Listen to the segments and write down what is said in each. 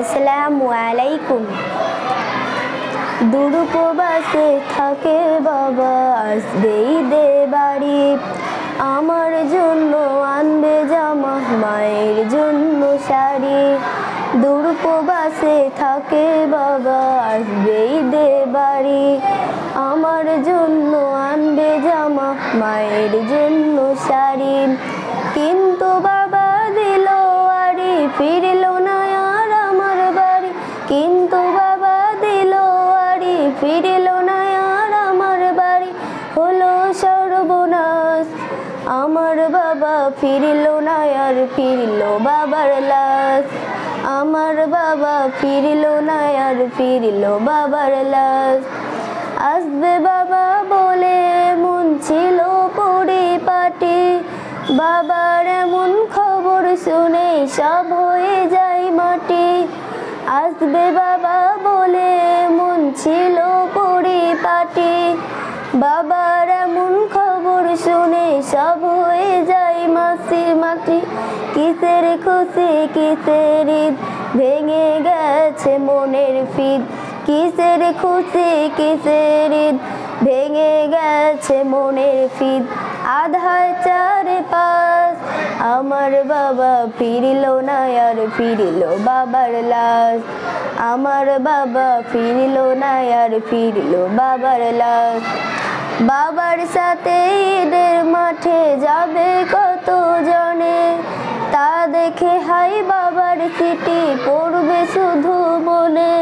আসসালামু আলাইকুম। দূর উপবাসে থাকে বাবা, আসবেই দে বাড়ি আমার জন্য আনবে জামা, মায়ের জন্য শাড়ি। দুরুপবাসে থাকে বাবা, আসবেই দে বাড়ি আমার জন্য আনবে জামা, মায়ের জন্য শাড়ি। কিন্তু বাবা দিল আড়ি ফিরল ফিরল না আর আমার বাড়ি হলো সর্বনাশ। আমার বাবা ফিরল না আর ফিরল বাবার লাশ। আমার বাবা ফিরল না আর ফিরল বাবার লাশ। আসবে বাবা বলে মন ছিল পরিপাটি বাবার এমন খবর শুনে সব হয়ে যায় মাটি। আসবে বাবা বাবার এমন খবর শুনে সব হয়ে যায় মাসি মাটি। কিসের খুশি, কিসের ঈদ? ভেঙে গেছে মনের ফিদ। কিসের খুশি, কিসের ঈদ? ভেঙে গেছে মনের ফিদ। আধায় চারে পাশ আমার বাবা ফিরিল না আর ফিরিল বাবার লাশ। আমার বাবা ফিরিল না আর ফিরিল বাবার লাশ। বাবার সাথে ঈদের মাঠে যাবে কত জনে তা দেখে হাই বাবার চিঠি পড়বে শুধু মনে।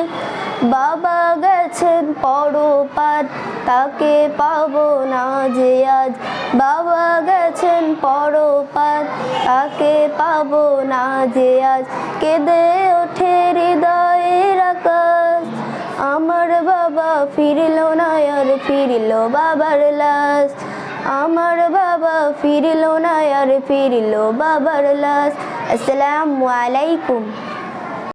বাবা গেছেন পরপাত, তাকে পাবো না যে আজ। বাবা গেছেন পরপাত, তাকে পাবো না যে আজ। কেঁদে ওঠে হৃদয়ের আকাশ, আমার বাবা ফিরল না আর ফিরল বাবার লাশ। আমার বাবা ফিরল না আর ফিরল বাবার লাশ। আসসালামু আলাইকুম।